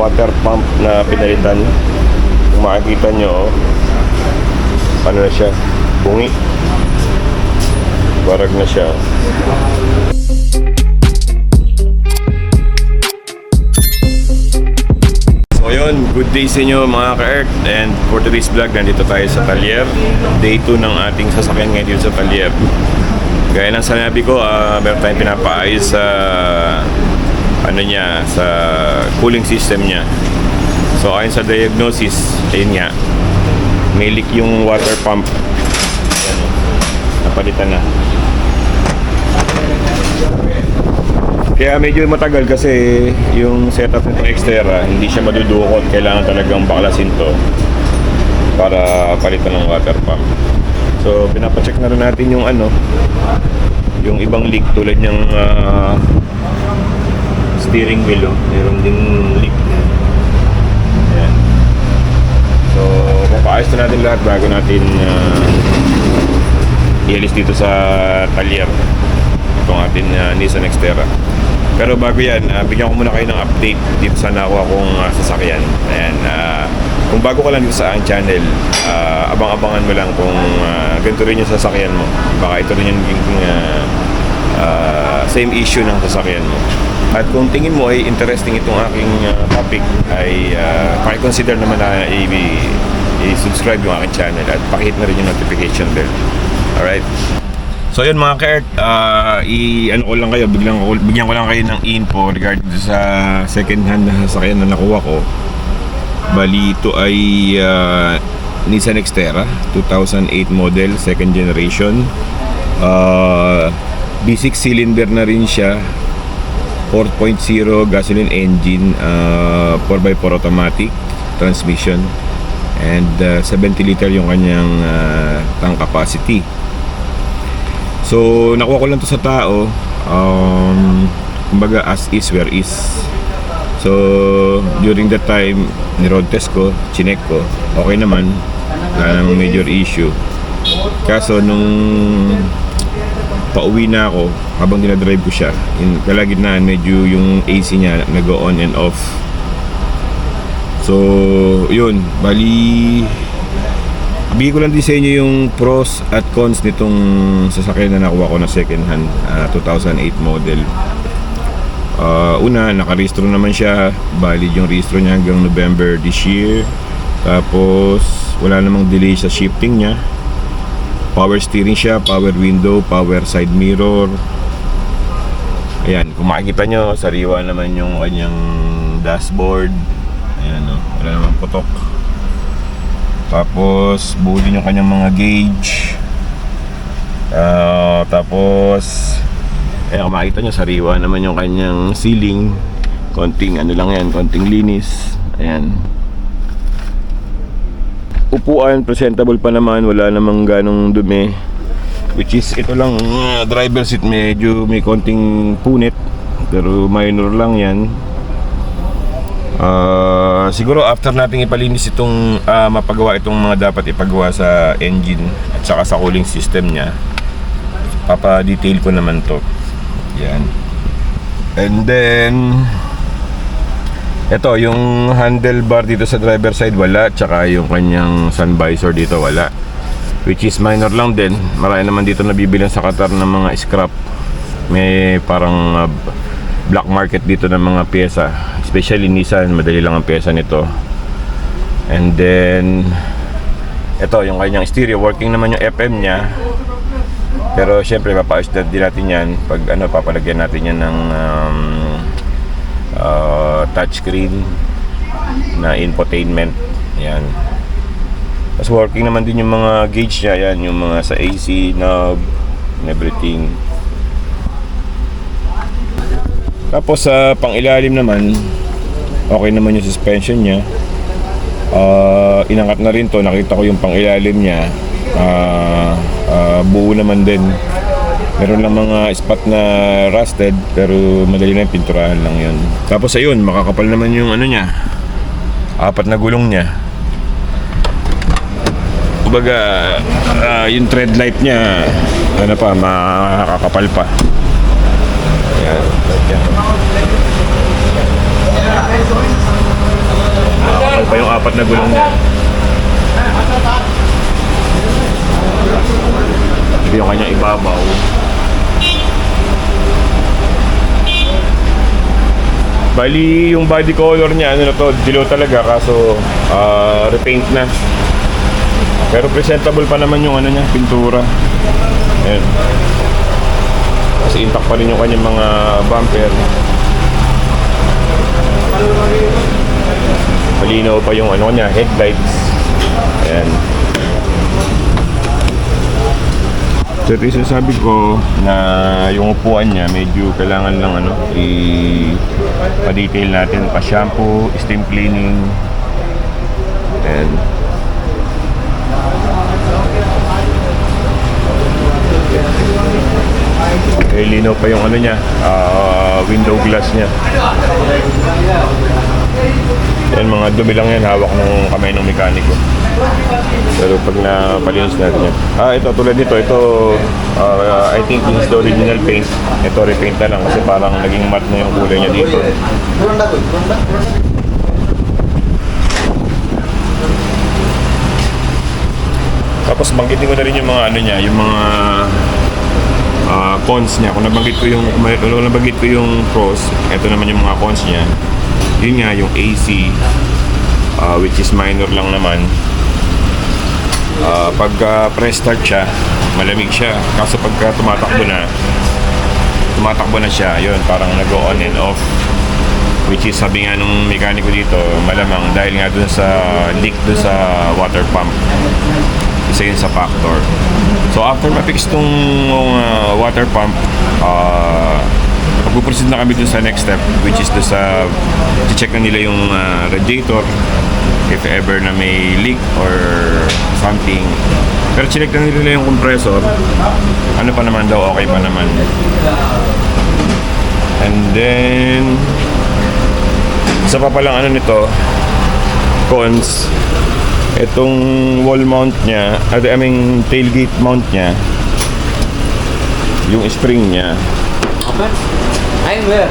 water pump na pinalitan. Kung makikita nyo, ano na siya, bungi. Barag na siya. So yun, good day sa inyo mga ka-Earth And for today's vlog, nandito tayo sa Talyer Day 2 ng ating sasakyan ngayon dito sa Talyer Gaya ng sanabi ko, ah, meron tayong pinapaayos sa ano niya, sa cooling system niya So ayon sa diagnosis, ayun nga May leak yung water pump Ayan, napalitan na Kaya medyo matagal kasi yung setup nito Xterra, hindi siya madudukot. Kailangan talagang baklasin to para palitan ng water pump. So, pinapacheck na rin natin yung ano, yung ibang leak tulad ng ah, steering wheel. Oh. Meron ding leak. Ayan. So, papaayos na natin lahat bago natin ah, ialis dito sa talyer itong ating uh, Nissan Xterra. Pero bago yan, ah, bigyan ko muna kayo ng update dito sa nakuha kong ah, sasakyan. Ayan, ah, kung bago ka lang dito sa aking channel, ah, abang-abangan mo lang kung ah, ganito rin yung sasakyan mo. Baka ito rin yung ah, ah, same issue ng sasakyan mo. At kung tingin mo ay interesting itong aking ah, topic, ay uh, pakiconsider naman na i-subscribe yung aking channel at pakihit na rin yung notification bell. Alright? So yun mga ka-Earth, ah, i ano ko lang kayo, biglang bigyan ko lang kayo ng info regarding sa second hand na sasakyan na nakuha ko. Bali ito ay ah, Nissan Xterra 2008 model, second generation. Ah, B6 cylinder na rin siya. 4.0 gasoline engine, ah, 4x4 automatic transmission and ah, 70 liter yung kanyang ah, tank capacity. So, nakuha ko lang to sa tao. Um, kumbaga, as is, where is. So, during that time, ni-road test ko, chinek ko, okay naman. Wala namang major issue. Kaso, nung pauwi na ako, habang dinadrive ko siya, in kalagitnaan, medyo yung AC niya nag-go on and off. So, yun, bali Bigay ko lang din sa inyo yung pros at cons nitong sasakyan na nakuha ko na second hand ah, 2008 model. Ah, una, nakarehistro naman siya. Valid yung rehistro niya hanggang November this year. Tapos, wala namang delay sa shifting niya. Power steering siya, power window, power side mirror. Ayan, kung makikita nyo, sariwa naman yung kanyang dashboard. Ayan, oh, wala namang putok. Tapos, buo din yung kanyang mga gauge. Ah, tapos, eh, kung makikita nyo, sariwa naman yung kanyang ceiling. Konting, ano lang yan, konting linis. Ayan. Upuan, presentable pa naman, wala namang ganong dumi. Which is, ito lang, uh, driver seat, medyo may konting punit. Pero minor lang yan. Ah, siguro after nating ipalinis itong ah, mapagawa itong mga dapat ipagawa sa engine at saka sa cooling system niya. Papa-detail ko naman 'to. Yan. And then ito, yung handlebar dito sa driver side wala, tsaka yung kanyang sun visor dito wala. Which is minor lang din. Marami naman dito nabibilan sa Qatar ng mga scrap. May parang ah, black market dito ng mga pyesa especially Nissan madali lang ang pyesa nito and then ito yung kanyang stereo working naman yung FM niya pero syempre papaayos na din natin yan pag ano papalagyan natin yan ng um, uh, touchscreen na infotainment yan tapos working naman din yung mga gauge niya yan yung mga sa AC knob and everything tapos sa pangilalim naman, okay naman yung suspension niya. Ah, inangat na rin to, nakita ko yung pangilalim niya. Ah, ah, buo naman din. Meron lang mga spot na rusted pero madali na yung pinturahan lang yun. Tapos ayun, makakapal naman yung ano niya. Apat na gulong niya. Kumbaga, ah, yung tread light niya, ano pa, makakapal pa. Ayan, yan. apat na gulong niya. Ito yung kanyang ibabaw. Bali, yung body color niya, ano na to, dilaw talaga, kaso ah, repaint na. Pero presentable pa naman yung ano niya, pintura. Ayan. Kasi intact pa rin yung kanyang mga bumper. Malinaw pa yung ano niya, headlights. Ayan. So ito yung sinasabi ko na yung upuan niya medyo kailangan lang ano i pa-detail natin pa-shampoo, steam cleaning and eh, linaw pa yung ano niya ah, window glass niya. Yan mga dumi lang yan hawak ng kamay ng mekaniko pero pag napalinis natin yan. Ah ito tulad nito ito ah, I think this is the original paint. Ito repaint na lang kasi parang naging matte na yung kulay niya dito. Tapos banggitin ko na rin yung mga ano niya yung mga ah, cons niya. Kung nabanggit ko yung kung nabanggit ko yung pros ito naman yung mga cons niya. Yun nga yung AC ah, which is minor lang naman Ah, pagka press start siya malamig siya. Kaso pagka tumatakbo na tumatakbo na siya yun parang nag on and off. Which is sabi nga nung mekaniko dito malamang dahil nga dun sa leak dun sa water pump. Isa yun sa factor. So after ma-fix tong uh, water pump uh, magpuproceed na kami dun sa next step which is dun sa check na nila yung uh, radiator if ever na may leak or something. Pero chinek na nila yung compressor. Ano pa naman daw okay pa naman. And then isa pa palang ano nito cons. Itong wall mount niya at I mean tailgate mount niya yung spring niya. Apa? I'm where?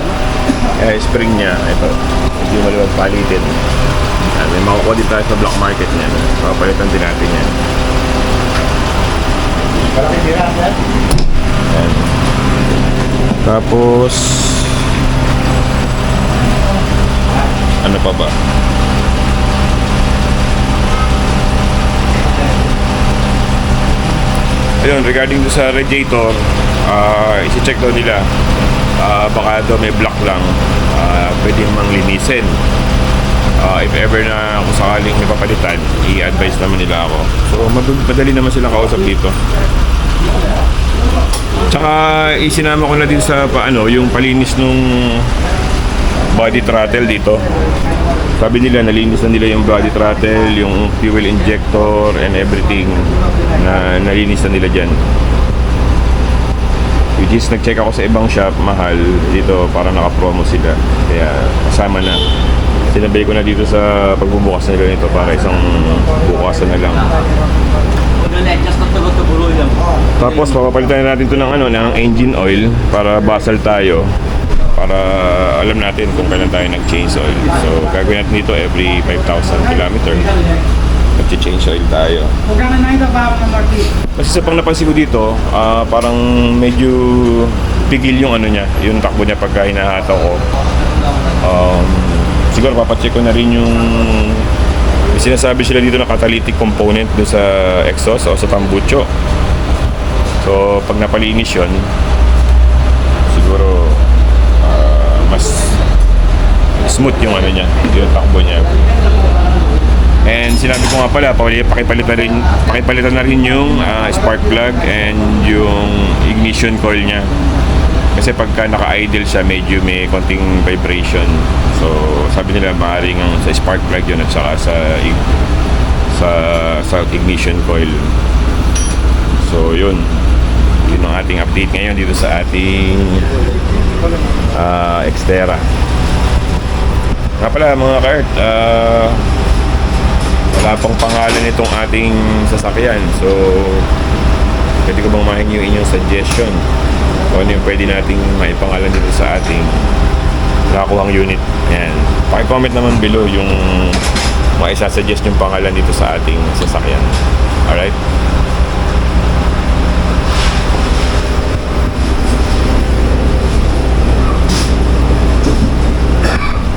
eh, spring niya. Ito. Hindi maliwag palitin may makukuha din tayo sa black market niya papalitan din natin yan Yan. tapos ano pa ba Ayun, regarding do sa radiator, ah isi-check daw nila. Ah, baka daw may block lang. Ah, pwede mang linisin. Ah, if ever na kung sakaling may papalitan, i-advise naman nila ako. So, mad- madali naman silang kausap dito. Tsaka, isinama ko na din sa paano, yung palinis nung body throttle dito. Sabi nila, nalinis na nila yung body throttle, yung fuel injector, and everything na nalinis na nila dyan. Which is, nag-check ako sa ibang shop, mahal. Dito, para naka-promo sila. Kaya, kasama na. Sinabay ko na dito sa pagbubukas nila nito para isang bukasan na lang. Tapos, papapalitan na natin to ng, ano, ng engine oil para basal tayo. Para alam natin kung kailan tayo nag-change oil. So, gagawin natin dito every 5,000 kilometer. Nag-change oil tayo. Ito? Kasi sa pang napansin ko dito, ah, parang medyo pigil yung ano niya, yung takbo niya pagka hinahataw ko. Um, siguro papacheck ko na rin yung sinasabi sila dito na catalytic component do sa exhaust o sa tambucho. So, pag napalinis yun, siguro ah, mas smooth yung ano niya, yung takbo niya. And sinabi ko nga pala, pali- pakipalitan rin, pakipalitan na rin yung ah, spark plug and yung ignition coil niya. Kasi pagka naka-idle siya, medyo may konting vibration. So, sabi nila maaaring ang sa spark plug yun at saka sa sa sa ignition coil. So, yun. Yun ang ating update ngayon dito sa ating ah, Xterra. Nga pala mga kart, ah, wala pang pangalan itong ating sasakyan. So, pwede ko bang mahingi yung inyong suggestion? Ano yung pwede nating maipangalan dito sa ating nakakuhang unit. Yan. Paki-comment naman below yung maisasuggest yung pangalan dito sa ating sasakyan. Alright?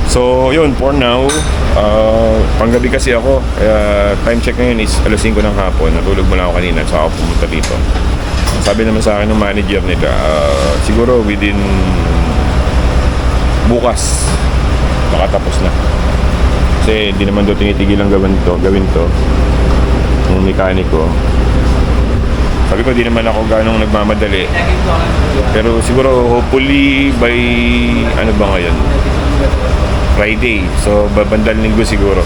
So, yun, for now, uh, panggabi kasi ako. Kaya time check ngayon is alas 5 ng hapon. Natulog muna ako kanina, saka ako pumunta dito. Sabi naman sa akin ng manager nila, uh, siguro within bukas, makatapos na. Kasi hindi naman doon tinitigil ang gawin to, gawin to ng mekaniko. Sabi ko, di naman ako ganong nagmamadali. Pero siguro, hopefully, by, ano ba ngayon? Friday. So, babandal linggo siguro.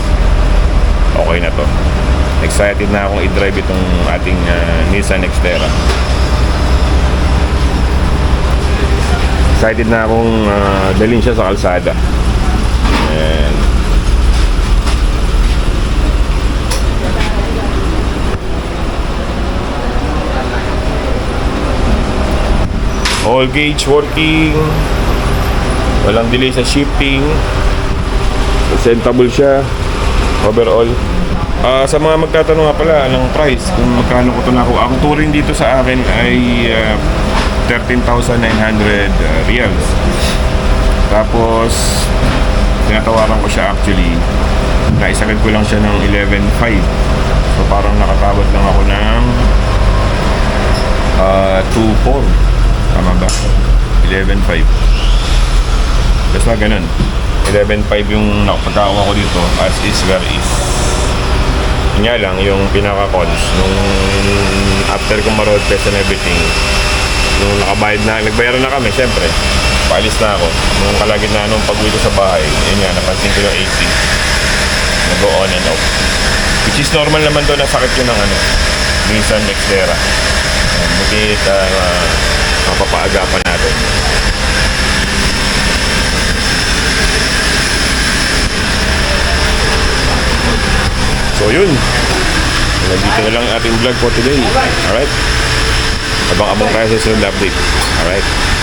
Okay na to. Excited na akong i-drive itong ating ah, Nissan Xterra. Excited na akong ah, dalhin siya sa kalsada. And all gauge working. Walang delay sa shipping. Presentable siya. Overall. Ah, sa mga magtatanong nga pala ng price? Kung magkano ko ito nakuha. Ang touring dito sa akin ay ah, 13,900 ah, reals tapos tinatawaran ko siya actually naisagad ko lang siya ng 11,500 so parang nakatawad lang ako ng ah 2,400 tama ba? 11,500 Basta ganun. 11.5 yung nakapagkakuha ko dito as is where is. Yun lang, yung pinaka-cons, nung after ko ma-road test and everything, nung nakabayad na, nagbayaran na kami, syempre. Paalis na ako. Nung kalagitnaan nung pag-uwi ko sa bahay, yun nga, napansin ko yung AC. Nag-go on and off. Which is normal naman doon, nasakit yun ng ano, Nissan Xterra. Um, Buti uh, mapapaagapan natin. So yun. Nandito na lang ang ating vlog for today. Alright? Abang-abang tayo sa sunod update. Alright?